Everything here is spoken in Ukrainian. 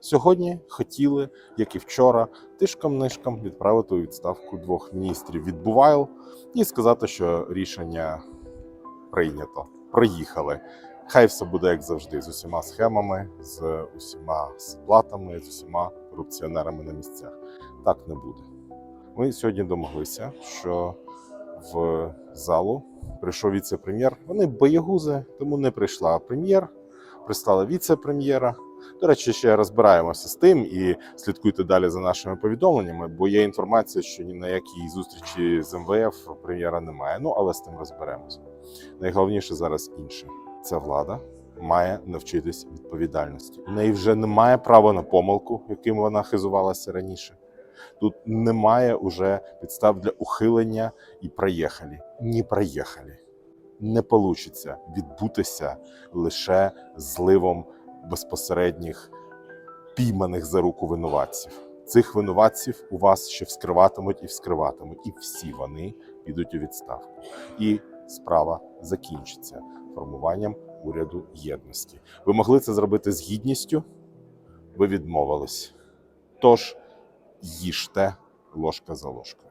Сьогодні хотіли, як і вчора, тишком-нишком відправити у відставку двох міністрів від Бувайл і сказати, що рішення прийнято. Проїхали. Хай все буде як завжди, з усіма схемами, з усіма сплатами, з усіма корупціонерами на місцях. Так не буде. Ми сьогодні домоглися, що в залу прийшов віце-прем'єр. Вони боєгузи, тому не прийшла прем'єр, прислала віце-прем'єра. До речі, ще розбираємося з тим і слідкуйте далі за нашими повідомленнями, бо є інформація, що ні на якій зустрічі з МВФ прем'єра немає. Ну але з тим розберемося. Найголовніше зараз інше: ця влада має навчитись відповідальності. У неї вже немає права на помилку, яким вона хизувалася раніше. Тут немає уже підстав для ухилення і проїхалі. Не проїхали. Не получиться відбутися лише зливом безпосередніх пійманих за руку винуватців. Цих винуватців у вас ще вскриватимуть і вскриватимуть, і всі вони підуть у відставку. І справа закінчиться формуванням уряду єдності. Ви могли це зробити з гідністю, ви відмовились. Тож їжте ложка за ложкою.